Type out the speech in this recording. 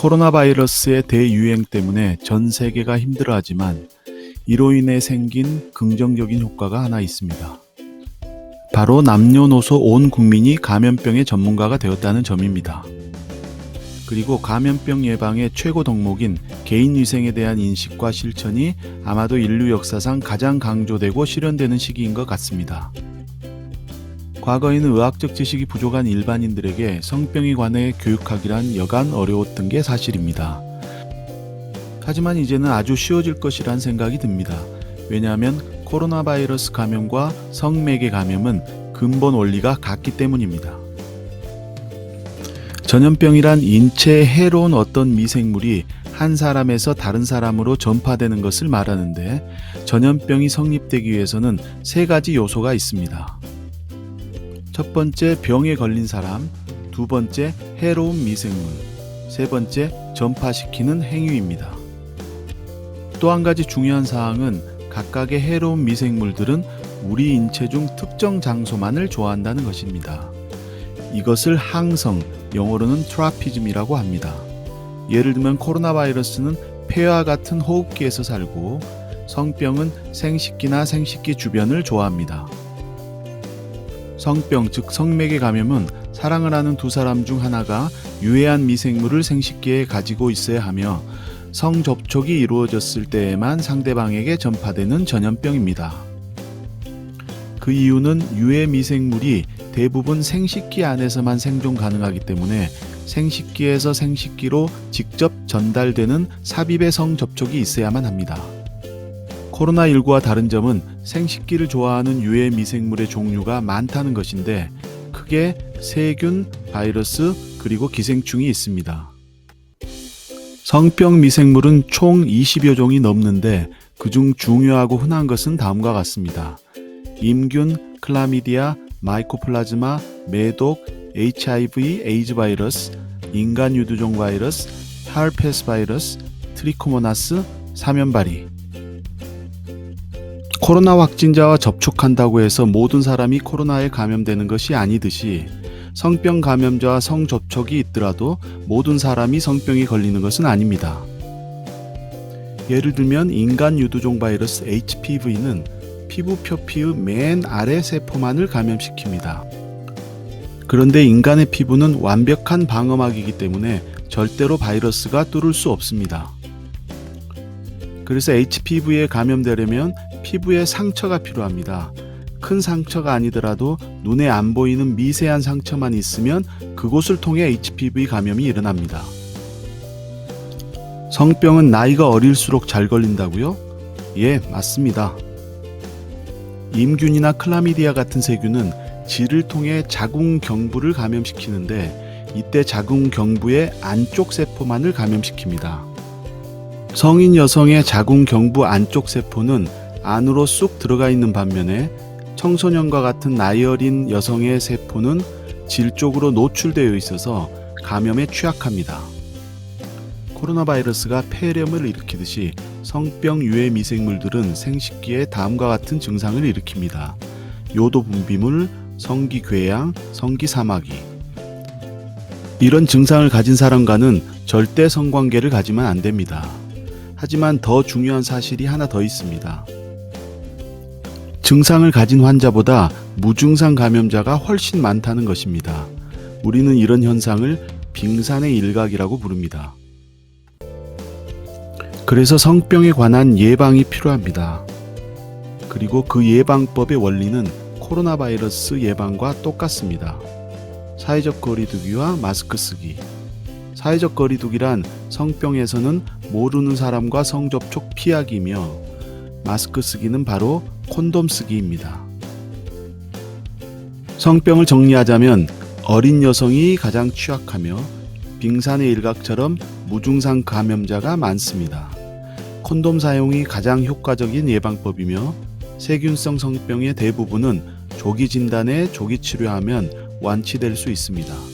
코로나 바이러스의 대유행 때문에 전 세계가 힘들어하지만 이로 인해 생긴 긍정적인 효과가 하나 있습니다. 바로 남녀노소 온 국민이 감염병의 전문가가 되었다는 점입니다. 그리고 감염병 예방의 최고 덕목인 개인 위생에 대한 인식과 실천이 아마도 인류 역사상 가장 강조되고 실현되는 시기인 것 같습니다. 과거에는 의학적 지식이 부족한 일반인들에게 성병에 관해 교육하기란 여간 어려웠던 게 사실입니다. 하지만 이제는 아주 쉬워질 것이란 생각이 듭니다. 왜냐하면 코로나 바이러스 감염과 성매개 감염은 근본 원리가 같기 때문입니다. 전염병이란 인체에 해로운 어떤 미생물이 한 사람에서 다른 사람으로 전파되는 것을 말하는데 전염병이 성립되기 위해서는 세 가지 요소가 있습니다. 첫 번째 병에 걸린 사람, 두 번째 해로운 미생물, 세 번째 전파시키는 행위입니다. 또 한 가지 중요한 사항은 각각의 해로운 미생물들은 우리 인체 중 특정 장소만을 좋아한다는 것입니다. 이것을 항성, 영어로는 트라피즘이라고 합니다. 예를 들면 코로나 바이러스는 폐와 같은 호흡기에서 살고 성병은 생식기나 생식기 주변을 좋아합니다. 성병 즉 성맥의 감염은 사랑을 하는 두 사람 중 하나가 유해한 미생물을 생식기에 가지고 있어야 하며 성 접촉이 이루어졌을 때에만 상대방에게 전파되는 전염병입니다. 그 이유는 유해 미생물이 대부분 생식기 안에서만 생존 가능하기 때문에 생식기에서 생식기로 직접 전달되는 삽입의 성 접촉이 있어야만 합니다. 코로나19와 다른 점은 생식기를 좋아하는 유해 미생물의 종류가 많다는 것인데 크게 세균, 바이러스, 그리고 기생충이 있습니다. 성병 미생물은 총 20여 종이 넘는데 그중 중요하고 흔한 것은 다음과 같습니다. 임균, 클라미디아, 마이코플라즈마, 매독, HIV, 에이즈 바이러스, 인간 유두종 바이러스, 하르페스 바이러스, 트리코모나스, 사면바리. 코로나 확진자와 접촉한다고 해서 모든 사람이 코로나에 감염되는 것이 아니듯이 성병 감염자와 성접촉이 있더라도 모든 사람이 성병에 걸리는 것은 아닙니다. 예를 들면 인간 유두종 바이러스 HPV는 피부 표피의 맨 아래 세포만을 감염시킵니다. 그런데 인간의 피부는 완벽한 방어막이기 때문에 절대로 바이러스가 뚫을 수 없습니다. 그래서 HPV에 감염되려면 피부에 상처가 필요합니다. 큰 상처가 아니더라도 눈에 안 보이는 미세한 상처만 있으면 그곳을 통해 HPV 감염이 일어납니다. 성병은 나이가 어릴수록 잘 걸린다고요? 예, 맞습니다. 임균이나 클라미디아 같은 세균은 질을 통해 자궁경부를 감염시키는데 이때 자궁경부의 안쪽 세포만을 감염시킵니다. 성인 여성의 자궁경부 안쪽 세포는 안으로 쑥 들어가 있는 반면에 청소년과 같은 나이 어린 여성의 세포는 질 쪽으로 노출되어 있어서 감염에 취약합니다. 코로나 바이러스가 폐렴을 일으키듯이 성병 유해 미생물들은 생식기에 다음과 같은 증상을 일으킵니다. 요도 분비물, 성기 궤양, 성기 사마귀. 이런 증상을 가진 사람과는 절대 성관계를 가지면 안 됩니다. 하지만 더 중요한 사실이 하나 더 있습니다. 증상을 가진 환자보다 무증상 감염자가 훨씬 많다는 것입니다. 우리는 이런 현상을 빙산의 일각이라고 부릅니다. 그래서 성병에 관한 예방이 필요합니다. 그리고 그 예방법의 원리는 코로나 바이러스 예방과 똑같습니다. 사회적 거리두기와 마스크 쓰기. 사회적 거리두기란 성병에서는 모르는 사람과 성접촉 피하기며 마스크 쓰기는 바로 콘돔 쓰기입니다. 성병을 정리하자면 어린 여성이 가장 취약하며 빙산의 일각처럼 무증상 감염자가 많습니다. 콘돔 사용이 가장 효과적인 예방법이며 세균성 성병의 대부분은 조기 진단에 조기 치료하면 완치될 수 있습니다.